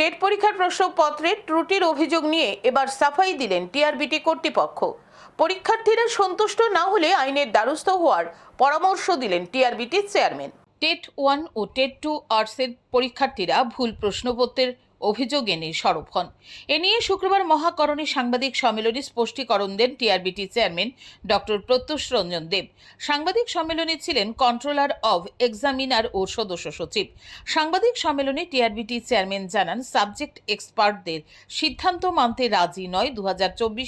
TET পরীক্ষার প্রশ্নপত্রে ত্রুটির অভিযোগ নিয়ে এবার সাফাই দিলেন টিআরবিটি কর্তৃপক্ষ। পরীক্ষার্থীরা সন্তুষ্ট না হলে আইনের দ্বারস্থ হওয়ার পরামর্শ দিলেন টিআরবিটির চেয়ারম্যান। টেট ওয়ান ও টেট টু আর্টসের পরীক্ষার্থীরা ভুল প্রশ্নপত্রের অভিযোগ এনে সরব হন। এ নিয়ে শুক্রবার মহাকরণে সাংবাদিক সম্মেলনে স্পষ্টীকরণ দেন TRBT chairman doctor Pratyush Ranjan Deb. সাংবাদিক সম্মেলনে ছিলেন কন্ট্রোলার অব এক্সামিনার ও সদস্য সচিব। সাংবাদিক সম্মেলনে টিআরবিটি চেয়ারম্যান জানান, সাবজেক্ট এক্সপার্টদের সিদ্ধান্ত মানতে রাজি নয় দু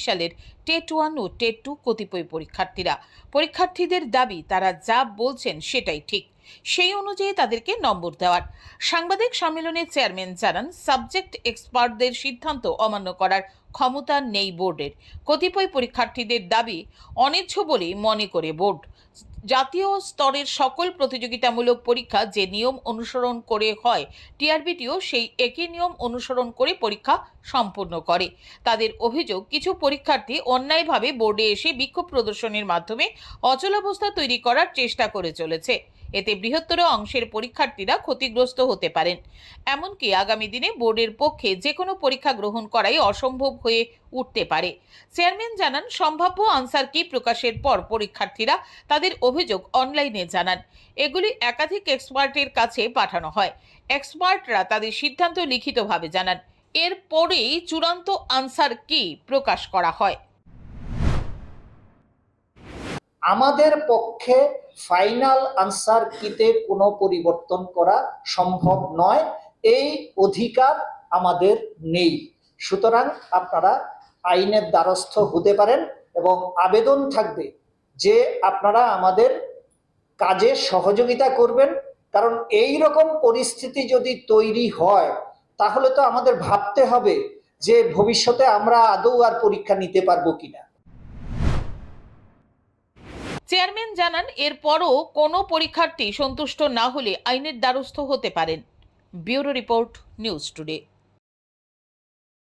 সালের টেট ওয়ান ও টেট টু কতিপয় পরীক্ষার্থীরা। পরীক্ষার্থীদের দাবি, তারা যা বলছেন সেটাই ঠিক। সেই অনুযায়ী তাদেরকে নম্বর দেওয়ার। সাংবাদিক সম্মেলনে চেয়ারম্যান জানান, সাবজেক্ট এক্সপার্টদের সিদ্ধান্ত অমান্য করার ক্ষমতা নেই বোর্ডের। কতিপয় পরীক্ষার্থীদের দাবি অনিচ্ছ বলে মনে করে বোর্ড। জাতীয় স্তরের সকল প্রতিযোগিতামূলক পরীক্ষা যে নিয়ম অনুসরণ করে হয়, টিআরবিটিও সেই একই নিয়ম অনুসরণ করে পরীক্ষা সম্পূর্ণ করে। তাদের অভিযোগ, কিছু পরীক্ষার্থী অন্যায়ভাবে বোর্ডে এসে বিক্ষোভ প্রদর্শনের মাধ্যমে অচলাবস্থা তৈরি করার চেষ্টা করে চলেছে। এতে বৃহত্তর অংশের পরীক্ষার্থীরা ক্ষতিগ্রস্ত হতে পারেন। এমনকি আগামী দিনে বোর্ডের পক্ষে যে কোনো পরীক্ষা গ্রহণ করাই অসম্ভব হয়ে উঠতে পারে। চেয়ারম্যান জানান, সম্ভাব্য আনসার কি প্রকাশের পর পরীক্ষার্থীরা তাদের অভিযোগ অনলাইনে জানান। এগুলি একাধিক এক্সপার্টের কাছে পাঠানো হয়। এক্সপার্টরা তাদের সিদ্ধান্ত লিখিতভাবে জানান। এরপরেই চূড়ান্ত আনসার কি প্রকাশ করা হয়। আমাদের পক্ষে ফাইনাল আনসার কিতে কোনো পরিবর্তন করা সম্ভব নয়। এই অধিকার আমাদের নেই। সুতরাং আপনারা আইনের দ্বারস্থ হতে পারেন এবং আবেদন থাকবে যে আপনারা আমাদের কাজে সহযোগিতা করবেন। কারণ এই রকম পরিস্থিতি যদি তৈরি হয়, তাহলে তো আমাদের ভাবতে হবে যে ভবিষ্যতে আমরা আদৌ আর পরীক্ষা নিতে পারব কিনা। চেয়ারম্যান জানান, এরপরও কোনো পরীক্ষার্থী সন্তুষ্ট না হলে আইনের দ্বারস্থ হতে পারেন। Bureau report, news today.